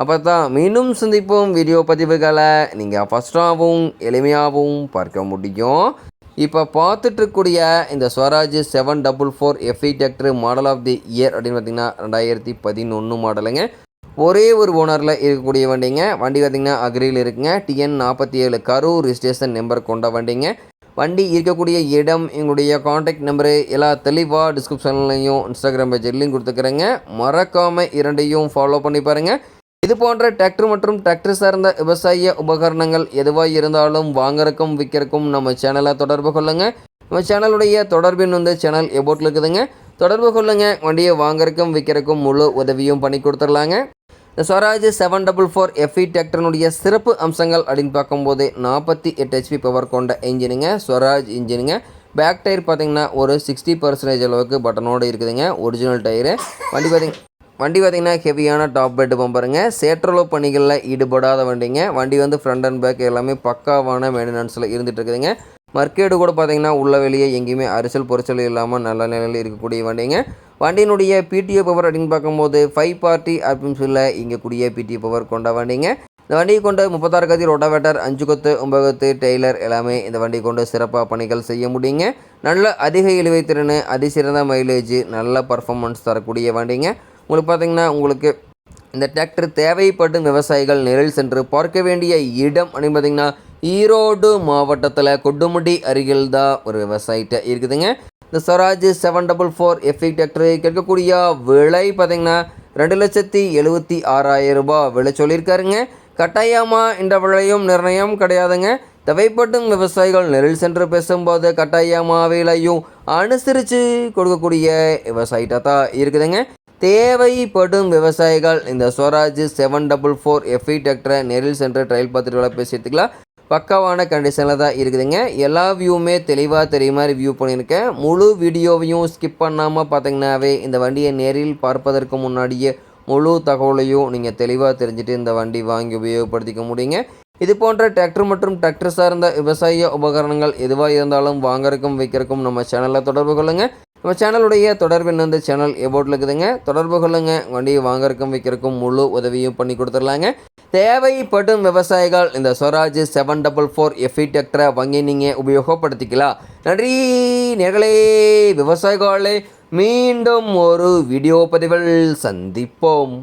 அப்போ தான் மீண்டும் சந்திப்போம் வீடியோ பதிவுகளை. நீங்கள் ஃபஸ்ட்டாகவும் எளிமையாகவும் பார்க்க முடியும். இப்போ பார்த்துட்ருக்கூடிய இந்த Swaraj seven double four F E tractor model of the year அப்படின்னு பார்த்தீங்கன்னா ரெண்டாயிரத்தி பதினொன்று மாடலுங்க ஒரே ஒரு ஓனரில் இருக்கக்கூடிய வண்டிங்க வண்டி பார்த்திங்கன்னா அக்ரியில் இருக்குங்க. டிஎன் நாற்பத்தி ஏழு கரூர் ரிஜிஸ்ட்ரேஷன் நம்பர் கொண்ட வண்டிங்க. வண்டி இருக்கக்கூடிய இடம் எங்களுடைய காண்டாக்ட் நம்பரு எல்லா தெளிவாக டிஸ்கிரிப்ஷன்லையும் இன்ஸ்டாகிராம் பேஜ் லிங்க் கொடுத்துக்கிறேங்க. மறக்காமல் இரண்டையும் ஃபாலோ பண்ணி பாருங்கள் இது போன்ற டிராக்டர் மற்றும் டிராக்டர் சார்ந்த விவசாய உபகரணங்கள் எதுவாக இருந்தாலும் வாங்குறக்கும் விற்கிறக்கும் நம்ம சேனலை தொடர்பு கொள்ளுங்க. நம்ம சேனலுடைய தொடர்பின் வந்து சேனல் எபோட்டில் இருக்குதுங்க. தொடர்பு கொள்ளுங்கள் வண்டியை வாங்குறக்கும் விற்கிறக்கும் முழு உதவியும் பண்ணி கொடுத்துர்லாங்க இந்த Swaraj seven double four F E டிராக்டர்னுடைய சிறப்பு அம்சங்கள் அப்படின்னு பார்க்கும்போது நாற்பத்தி எட்டு ஹெச்பி பவர் கொண்ட இன்ஜினுங்க ஸ்வராஜ் இன்ஜினுங்க பேக் டயர் பார்த்திங்கன்னா ஒரு சிக்ஸ்டி பர்சன்டேஜ் அளவுக்கு பட்டனோடு இருக்குதுங்க. ஒரிஜினல் டயரு வண்டி பார்த்திங்க வண்டி பார்த்திங்கன்னா ஹெவியான டாப் பெட் பம்பருங்க சேற்றளவு பணிகளில் ஈடுபடாத வண்டிங்க. வண்டி வந்து ஃப்ரண்ட் அண்ட் பேக் எல்லாமே பக்காவான மெயின்டெனன்ஸில் இருந்துட்டு இருக்குதுங்க. மர்க்கேடு கூட பார்த்தீங்கன்னா உள்ள வெளியே எங்கேயுமே அரிசல் பொரிசல் இல்லாமல் நல்ல நிலையில் இருக்கக்கூடிய வண்டிங்க. வண்டியினுடைய பிடிஓ பவர் அப்படின்னு பார்க்கும்போது ஃபைவ் பார்ட்டி அப்படின்னு சொல்ல இங்கே கூடிய பிடிஓ பவர் கொண்ட வண்டிங்க. இந்த வண்டியை கொண்டு முப்பத்தாறு கதி ரொட்டாவேட்டர் அஞ்சு கொத்து ஒன்பது கொத்து டெய்லர் எல்லாமே இந்த வண்டியை கொண்டு சிறப்பாக பணிகள் செய்ய முடியுங்க. நல்ல அதிக இழுவை திறன் அதிசிறந்த மைலேஜ் நல்ல பர்ஃபார்மன்ஸ் தரக்கூடிய வண்டிங்க. உங்களுக்கு பார்த்தீங்கன்னா உங்களுக்கு இந்த டிராக்டர் தேவைப்படும் விவசாயிகள் நேரில் சென்று பார்க்க வேண்டிய இடம் அப்படின்னு பார்த்தீங்கன்னா ஈரோடு மாவட்டத்தில் கொட்டுமுடி அருகில் தான் ஒரு விவசாயிட்ட இருக்குதுங்க. இந்த Swaraj seven double four F E tractor கேட்கக்கூடிய விலை பார்த்தீங்கன்னா ரெண்டு லட்சத்தி எழுபத்தி ஆறாயிரம் ரூபாய் விலை சொல்லியிருக்காருங்க. கட்டாயமாக இந்த விலையும் நிர்ணயம் கிடையாதுங்க. தேவைப்படும் விவசாயிகள் நெரில் சென்று பேசும்போது கட்டாயமாக விலையும் அனுசரித்து கொடுக்கக்கூடிய விவசாயிட்டாக தான் இருக்குதுங்க. தேவைப்படும் விவசாயிகள் இந்த Swaraj seven double four F E டிராக்டரை நேரில் சென்று ட்ரையல் பார்த்துட்டு வேலை பேசிட்டுக்கலாம் பக்காவான கண்டிஷனில் தான் இருக்குதுங்க. எல்லா வியூவுமே தெளிவாக தெரிய மாதிரி வியூ பண்ணியிருக்கேன். முழு வீடியோவையும் ஸ்கிப் பண்ணாமல் பார்த்தீங்கன்னாவே இந்த வண்டியை நேரில் பார்ப்பதற்கு முன்னாடியே முழு தகவலையும் நீங்கள் தெளிவாக தெரிஞ்சுட்டு இந்த வண்டி வாங்கி உபயோகப்படுத்திக்க முடியுங்க. இது போன்ற டிராக்டர் மற்றும் டிராக்டர் சார்ந்த விவசாய உபகரணங்கள் எதுவாக இருந்தாலும் வாங்கறக்கும் வைக்கிறக்கும் நம்ம சேனலில் தொடர்பு கொள்ளுங்கள் நம்ம சேனலுடைய தொடர்பின் வந்து சேனல் எபோட்டில் இருக்குதுங்க. தொடர்பு கொள்ளுங்க. வண்டியை வாங்கறக்கும் வைக்கிறக்கும் முழு உதவியும் பண்ணி கொடுத்துடலாங்க. தேவைப்படும் விவசாயிகள் இந்த Swaraj seven double four F E டிராக்டரை வாங்கி நீங்கள் உபயோகப்படுத்திக்கலாம் நன்றி. நேர்களே விவசாயிகளே மீண்டும் ஒரு வீடியோ பதிவில் சந்திப்போம்.